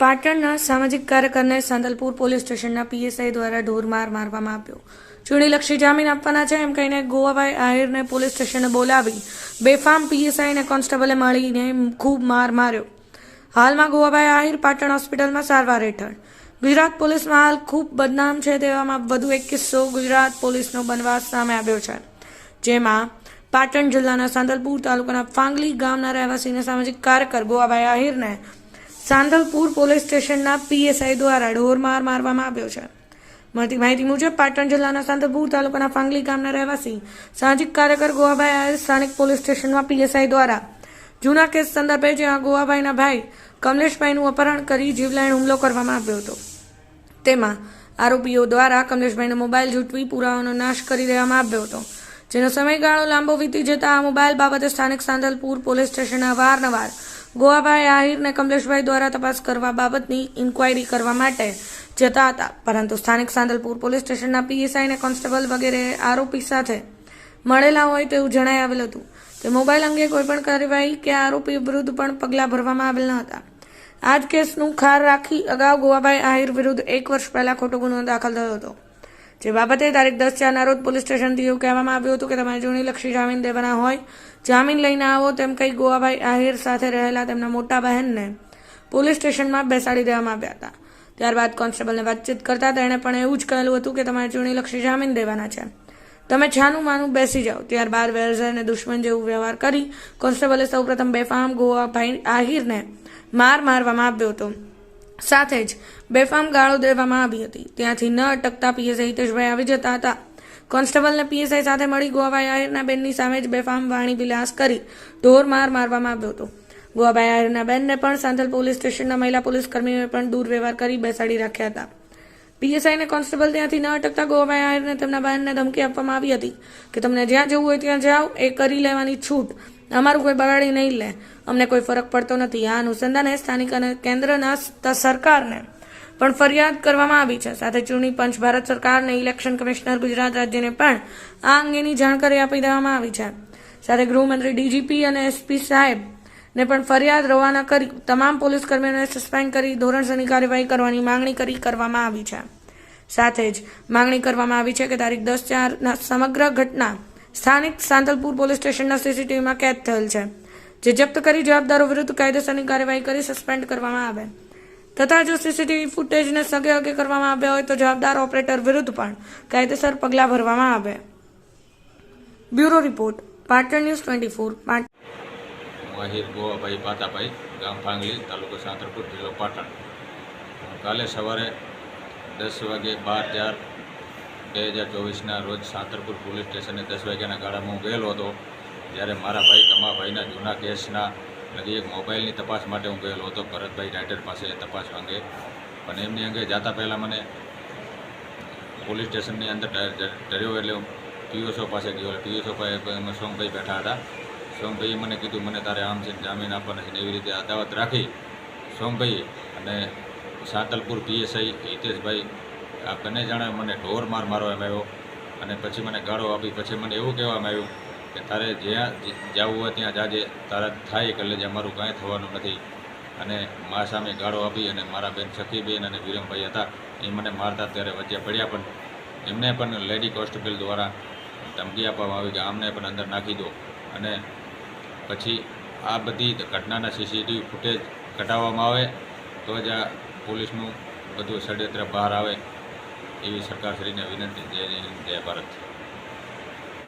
પાટણના સામાજિક કાર્યકરને સાંદલપુર પોલીસ સ્ટેશનના પીએસઆઈ દ્વારા ઢોરમાર મારવામાં આવ્યો. ચૂંટણીલક્ષી જામીન આપવાના છે એમ કહીને ગોવાભાઈ આહિરને પોલીસ સ્ટેશને બોલાવી બેફામ પીએસઆઈને કોન્સ્ટેબલે મળીને ખૂબ માર માર્યો. હાલમાં ગોવાભાઈ આહિર પાટણ હોસ્પિટલમાં સારવાર હેઠળ. ગુજરાત પોલીસમાં હાલ ખૂબ બદનામ છે તેવામાં વધુ એક કિસ્સો ગુજરાત પોલીસનો બનવાસ સામે આવ્યો છે. જેમાં પાટણ જિલ્લાના સાંદલપુર તાલુકાના ફાંગલી ગામના રહેવાસીને સામાજિક કાર્યકર ગોવાભાઈ આહિરને સાંતલપુર પોલીસ સ્ટેશનના પીએસઆઈ દ્વારા ઢોરમાર મારવામાં આવ્યો છે. મળતી માહિતી મુજબ, પાટણ જિલ્લાના સાંતલપુર તાલુકાના ફાંગલી ગામના રહેવાસી સામાજિક કાર્યકર ગોવાભાઈ આયર સ્થાનિક પોલીસ સ્ટેશનમાં પીએસઆઈ દ્વારા જૂના કેસ સંદર્ભે જ્યાં ગોવાભાઈના ભાઈ કમલેશભાઈનું અપહરણ કરી જીવલેણ હુમલો કરવામાં આવ્યો હતો. તેમાં આરોપીઓ દ્વારા કમલેશભાઈનો મોબાઈલ ઝૂંટવી પુરાવાનો નાશ કરી દેવામાં આવ્યો હતો. જેનો સમયગાળો લાંબો વીતી જતા આ મોબાઈલ બાબતે સ્થાનિક સાંદલપુર પોલીસ સ્ટેશનના વારંવાર ગોવાભાઈ આહિરને કમલેશભાઈ દ્વારા તપાસ કરવા બાબતની ઇન્ક્વાયરી કરવા માટે જતા હતા. પરંતુ સ્થાનિક સાંદલપુર પોલીસ સ્ટેશનના પીએસઆઈને કોન્સ્ટેબલ વગેરે આરોપી સાથે મળેલા હોય તેવું જણાઈ આવેલ હતું. તે મોબાઈલ અંગે કોઈપણ કાર્યવાહી કે આરોપી વિરુદ્ધ પણ પગલાં ભરવામાં આવેલ ન હતા. આ જ કેસનું ખાર રાખી અગાઉ ગોવાભાઈ આહિર વિરુદ્ધ એક વર્ષ પહેલા ખોટો ગુનો દાખલ થયો હતો. જે બાબતે તારીખ દસ ચારના રોજ પોલીસ સ્ટેશનથી એવું કહેવામાં આવ્યું હતું કે તમારે જૂનીલક્ષી જામીન દેવાના હોય, જામીન લઈને આવો તેમ કહી ગોવાભાઈ આહિર સાથે રહેલા તેમના મોટા બહેનને પોલીસ સ્ટેશનમાં બેસાડી દેવામાં આવ્યા હતા. ત્યારબાદ કોન્સ્ટેબલને વાતચીત કરતા તેણે પણ એવું જ કહેલું હતું કે તમારે જૂનીલક્ષી જામીન દેવાના છે. તમે છાનું માનું બેસી જાઓ. ત્યારબાદ વેરઝરને દુશ્મન જેવું વ્યવહાર કરી કોન્સ્ટેબલે સૌપ્રથમ બેફામ ગોવાભાઈ આહિરને માર મારવામાં આવ્યો હતો. સાથે જ બેફામ ગાળો દેવામાં આવી હતી. ત્યાંથી ન અટકતા પીએસઆઈ હિતેશભાઈ આવી જતા હતા. કોન્સ્ટેબલને પીએસઆઈ સાથે મળી ગોવાભાઈ આહિરના બેનની સામે જ બેફામ વાણી વિલાસ કરી ઢોર માર મારવામાં આવ્યો હતો. ગોવાભાઈ આહિરના બેનને પણ સાંથલ પોલીસ સ્ટેશનના મહિલા પોલીસ કર્મીઓએ પણ દુર્વ્યવહાર કરી બેસાડી રાખ્યા હતા. પીએસઆઈને કોન્સ્ટેબલ ત્યાંથી ન અટકતા ગોવાભાઈ આહિરને તેમના બહેનને ધમકી આપવામાં આવી હતી કે તમને જ્યાં જવું હોય ત્યાં જાઓ, એ કરી લેવાની છૂટ. અમારું કોઈ બગાડી નહીં લે. અમને કોઈ ફરક પડતો નથી. આ અનુસંધાને સ્થાનિક અને કેન્દ્રના સરકારને પણ ફરિયાદ કરવામાં આવી છે. સાથે ચૂંટણી પંચ ભારત સરકારને ઇલેક્શન કમિશનર ગુજરાત રાજ્યને પણ આ અંગેની જાણકારી આપી દેવામાં આવી છે. સાથે ગૃહમંત્રી ડીજીપી અને એસપી સાહેબ ને પણ ફરિયાદ રવાના કરી તમામ પોલીસ કર્મીઓને સસ્પેન્ડ કરી ધોરણસરની કાર્યવાહી કરવાની માંગણી કરી કરવામાં આવી છે. સાથે જ માંગણી કરવામાં આવી છે કે તારીખ દસ ચારના સમગ્ર ઘટના સ્થાનિક સાંતલપુર પોલીસ સ્ટેશનના સીસીટીવીમાં કેદ થયેલ છે, જે જપ્ત કરી જવાબદારો વિરુદ્ધ કાયદેસરની કાર્યવાહી કરી સસ્પેન્ડ કરવામાં આવે. તથા જો સીસીટીવી ફૂટેજને સગે અગે કરવામાં આવ્યા હોય તો જવાબદાર ઓપરેટર વિરુદ્ધ પણ કાયદેસર પગલાં ભરવામાં આવે. Bureau report, Patan news twenty four હું ગોવાભાઈ પાતાભાઈ, ગામ ફાંગલી તાલુકો સાંતરપુર જિલ્લો પાટણ. કાલે સવારે દસ વાગે બાર ચાર બે હજાર ચોવીસના રોજ સાંતરપુર પોલીસ સ્ટેશને દસ વાગ્યાના ગાળામાં હું ગયેલો હતો, જ્યારે મારા ભાઈ કમાભાઈના જૂના કેસના લગી એક મોબાઈલની તપાસ માટે હું ગયેલો હતો, ભરતભાઈ રાઇટર પાસે તપાસ અંગે. પણ એમની અંગે જતા પહેલાં મને પોલીસ સ્ટેશનની અંદર ડર્યો એટલે હું પીઓસો પાસે ગયો. પીઓસો પાસે સોમભાઈ બેઠા હતા. સોમભાઈએ મને કીધું, મને તારે આમ છે જામીન આપવાના છે એવી રીતે અદાવત રાખી. સોમભાઈ અને સાંતલપુર પીએસઆઈ હિતેશભાઈ આ બંને જાણે મને ઢોર માર મારવામાં આવ્યો અને પછી મને ગાળો આપી, પછી મને એવું કહેવામાં આવ્યું કે તારે જ્યાં જવું હોય ત્યાં જાજે, તારા થાય એટલે જ અમારું કાંઈ થવાનું નથી. અને મા સામે ગાળો આપી અને મારા બેન સખીબેન અને વિરમભાઈ હતા, એ મને મારતા ત્યારે વચ્ચે પડ્યા પણ એમને પણ લેડી કોન્સ્ટેબલ દ્વારા ધમકી આપવામાં આવી કે આમને પણ અંદર નાખી દો. અને પછી આ બધી ઘટનાના સીસીટીવી ફૂટેજ કઢાવવામાં આવે તો જ આ પોલીસનું બધું ષડયંત્ર બહાર આવે. એવી સરકારશ્રીને વિનંતી જય હિન્દ, જય ભારત.